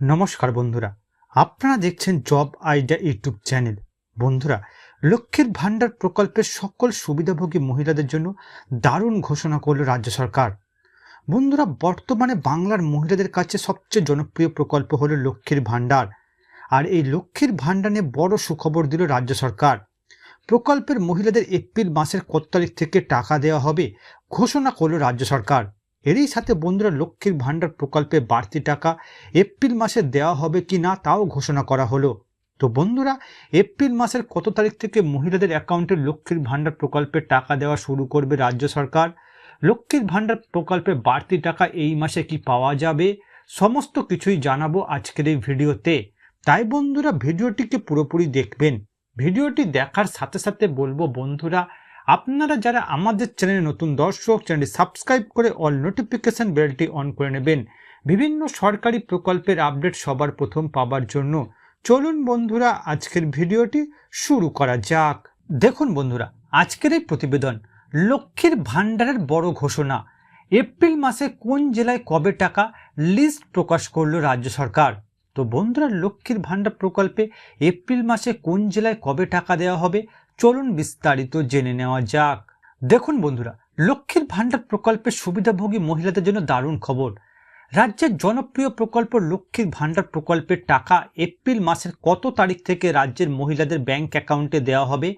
নমস্কার বন্ধুরা, আপনারা দেখছেন জব আইডিয়া ইউটিউব চ্যানেল। বন্ধুরা, লক্ষ্মীর ভাণ্ডার প্রকল্পের সকল সুবিধাভোগী মহিলাদের জন্য দারুণ ঘোষণা করল রাজ্য সরকার। বন্ধুরা, বর্তমানে বাংলার মহিলাদের কাছে সবচেয়ে জনপ্রিয় প্রকল্প হলো লক্ষ্মীর ভাণ্ডার। আর এই লক্ষ্মীর ভাণ্ডার বড় সুখবর দিল রাজ্য সরকার। প্রকল্পের মহিলাদের এপ্রিল মাসের কত তারিখ থেকে টাকা দেওয়া হবে ঘোষণা করল রাজ্য সরকার। এরই সাথে বন্ধুরা লক্ষ্মীর ভাণ্ডার প্রকল্পে বাড়তি টাকা এপ্রিল মাসে দেওয়া হবে কি না তাও ঘোষণা করা হলো। তো বন্ধুরা, এপ্রিল মাসের কত তারিখ থেকে মহিলাদের অ্যাকাউন্টে লক্ষ্মীর ভাণ্ডার প্রকল্পে টাকা দেওয়া শুরু করবে রাজ্য সরকার? লক্ষ্মীর ভাণ্ডার প্রকল্পে বাড়তি টাকা এই মাসে কি পাওয়া যাবে? সমস্ত কিছুই জানাব আজকের এই ভিডিওতে। তাই বন্ধুরা, ভিডিওটিকে পুরোপুরি দেখবেন। ভিডিওটি দেখার সাথে সাথে বলব বন্ধুরা আপনারা যারা আমাদের চ্যানেলে নতুন দর্শক, চ্যানেলটি সাবস্ক্রাইব করে অল নোটিফিকেশান বেলটি অন করে নেবেন। বিভিন্ন সরকারি প্রকল্পের আপডেট সবার প্রথম পাবার জন্য চলুন বন্ধুরা, আজকের ভিডিওটি শুরু করা যাক। দেখুন বন্ধুরা, আজকের এই প্রতিবেদন লক্ষ্মীর ভাণ্ডারের বড় ঘোষণা। এপ্রিল মাসে কোন জেলায় কবে টাকা লিস্ট প্রকাশ করল রাজ্য সরকার? তো বন্ধুরা, লক্ষ্মীর ভাণ্ডার প্রকল্পে এপ্রিল মাসে কোন জেলায় কবে টাকা দেওয়া হবে চলুন বিস্তারিত জেনে নেওয়া যাক। দেখুন বন্ধুরা, লক্ষ্মীর ভাণ্ডার প্রকল্পের সুবিধাভোগী মহিলাদের জন্য দারুণ খবর। রাজ্যের জনপ্রিয় প্রকল্প লক্ষ্মীর ভাণ্ডার প্রকল্পের টাকা এপ্রিল মাসের কত তারিখ থেকে রাজ্যের মহিলাদের ব্যাংক অ্যাকাউন্টে দেওয়া হবে,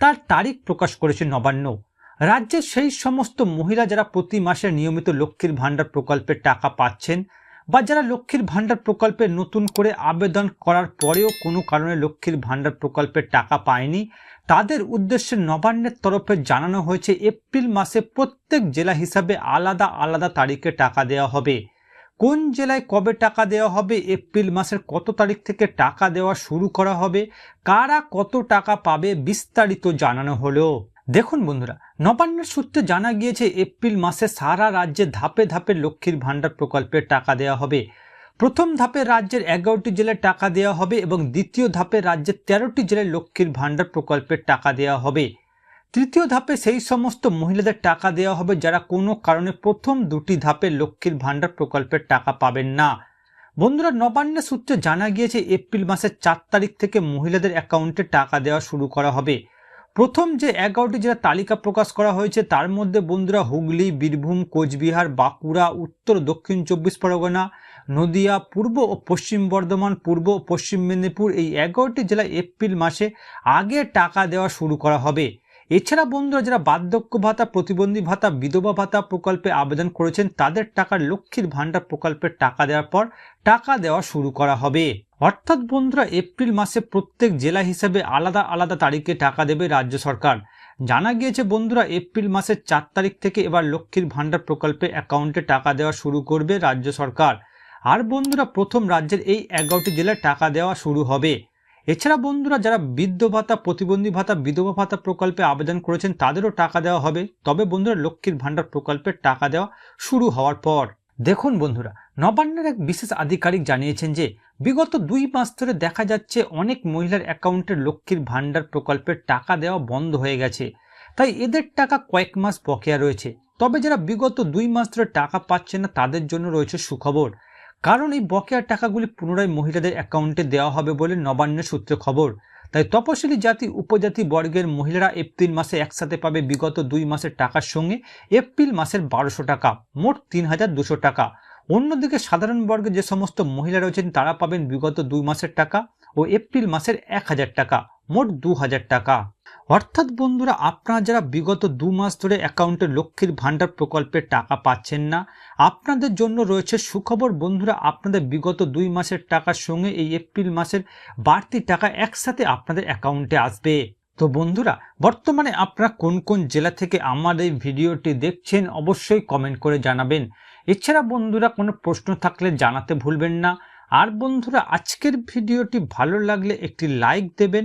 তার তারিখ প্রকাশ করেছে নবান্ন। রাজ্যের সেই সমস্ত মহিলা যারা প্রতি মাসে নিয়মিত লক্ষ্মীর ভাণ্ডার প্রকল্পের টাকা পাচ্ছেন বা যারা লক্ষ্মীর ভাণ্ডার প্রকল্পে নতুন করে আবেদন করার পরেও কোনো কারণে লক্ষ্মীর ভাণ্ডার প্রকল্পের টাকা পায়নি। তাদের উদ্দেশ্যে নবান্নের তরফে জানানো হয়েছে, এপ্রিল মাসে প্রত্যেক জেলা হিসাবে আলাদা আলাদা তারিখে টাকা দেওয়া হবে। কোন জেলায় কবে টাকা দেওয়া হবে, এপ্রিল মাসের কত তারিখ থেকে টাকা দেওয়া শুরু করা হবে, কারা কত টাকা পাবে বিস্তারিত জানানো হলো। দেখুন বন্ধুরা, নবান্নের সূত্রে জানা গিয়েছে, এপ্রিল মাসে সারা রাজ্যে ধাপে ধাপে লক্ষ্মীর ভাণ্ডার প্রকল্পের টাকা দেওয়া হবে। প্রথম ধাপে রাজ্যের এগারোটি জেলায় টাকা দেওয়া হবে এবং দ্বিতীয় ধাপে রাজ্যের তেরোটি জেলায় লক্ষ্মীর ভাণ্ডার প্রকল্পের টাকা দেওয়া হবে। তৃতীয় ধাপে সেই সমস্ত মহিলাদের টাকা দেওয়া হবে যারা কোনো কারণে প্রথম দুটি ধাপে লক্ষ্মীর ভাণ্ডার প্রকল্পের টাকা পাবেন না। বন্ধুরা, নবান্নের সূত্রে জানা গিয়েছে, এপ্রিল মাসের চার তারিখ থেকে মহিলাদের অ্যাকাউন্টে টাকা দেওয়া শুরু করা হবে। প্রথম যে এগারোটি জেলার তালিকা প্রকাশ করা হয়েছে, তার মধ্যে বন্ধুরা হুগলি, বীরভূম, কোচবিহার, বাঁকুড়া, উত্তর, দক্ষিণ চব্বিশ পরগনা, নদিয়া, পূর্ব ও পশ্চিম বর্ধমান, পূর্ব ও পশ্চিম মেদিনীপুর এই এগারোটি জেলায় এপ্রিল মাসে আগে টাকা দেওয়া শুরু করা হবে। এছাড়া বন্ধুরা যারা বার্ধক্য ভাতা, প্রতিবন্ধী ভাতা, বিধবা ভাতা প্রকল্পে আবেদন করেছেন, তাদের টাকা লক্ষ্মীর ভাণ্ডার প্রকল্পের টাকা দেওয়ার পর টাকা দেওয়া শুরু করা হবে। অর্থাৎ বন্ধুরা, এপ্রিল মাসে প্রত্যেক জেলা হিসেবে আলাদা আলাদা তারিখে টাকা দেবে রাজ্য সরকার। জানা গিয়েছে বন্ধুরা, এপ্রিল মাসের চার তারিখ থেকে এবার লক্ষ্মীর ভাণ্ডার প্রকল্পে অ্যাকাউন্টে টাকা দেওয়া শুরু করবে রাজ্য সরকার। আর বন্ধুরা, প্রথম রাজ্যের এই এগারোটি জেলায় টাকা দেওয়া শুরু হবে। এছাড়া বন্ধুরা, যারা বৃদ্ধ ভাতা, প্রতিবন্ধী ভাতা, বিধবা ভাতা প্রকল্পে আবেদন করেছেন, তাদেরও টাকা দেওয়া হবে। তবে বন্ধুরা, লক্ষ্মীর ভাণ্ডার প্রকল্পের টাকা দেওয়া শুরু হওয়ার পর। দেখুন বন্ধুরা, নবান্নের এক বিশেষ আধিকারিক জানিয়েছেন যে, বিগত দুই মাস ধরে দেখা যাচ্ছে অনেক মহিলার অ্যাকাউন্টে লক্ষ্মীর ভাণ্ডার প্রকল্পের টাকা দেওয়া বন্ধ হয়ে গেছে। তাই এদের টাকা কয়েক মাস বকেয়া রয়েছে। তবে যারা বিগত দুই মাস ধরে টাকা পাচ্ছে না, তাদের জন্য রয়েছে সুখবর। কারণ এই বকেয়ার টাকাগুলি পুনরায় মহিলাদের অ্যাকাউন্টে দেওয়া হবে বলে নবান্নের সূত্রে খবর। তাই তপশিলি জাতি, উপজাতি বর্গের মহিলারা এপ্রিল মাসে একসাথে পাবে বিগত দুই মাসের টাকার সঙ্গে। এপ্রিল মাসের বারোশো টাকা, মোট তিন হাজার দুশো টাকা। অন্যদিকে সাধারণ বর্গে যে সমস্ত মহিলা রয়েছেন, তারা পাবেন বিগত দুই মাসের টাকা ও এপ্রিল মাসের এক হাজার টাকা। মোট দু হাজার টাকা। অর্থাৎ বন্ধুরা, আপনারা যারা বিগত দু মাস ধরে অ্যাকাউন্টে লক্ষ্মীর ভাণ্ডার প্রকল্পের টাকা পাচ্ছেন না, আপনাদের জন্য রয়েছে সুখবর বন্ধুরা, আপনাদের বিগত দুই মাসের টাকার সঙ্গে এই এপ্রিল মাসের বাড়তি টাকা একসাথে আপনাদের অ্যাকাউন্টে আসবে। তো বন্ধুরা, বর্তমানে আপনারা কোন কোন জেলা থেকে আমার এই ভিডিওটি দেখছেন অবশ্যই কমেন্ট করে জানাবেন। এছাড়া বন্ধুরা, কোনো প্রশ্ন থাকলে জানাতে ভুলবেন না। আর বন্ধুরা, আজকের ভিডিওটি ভালো লাগলে একটি লাইক দেবেন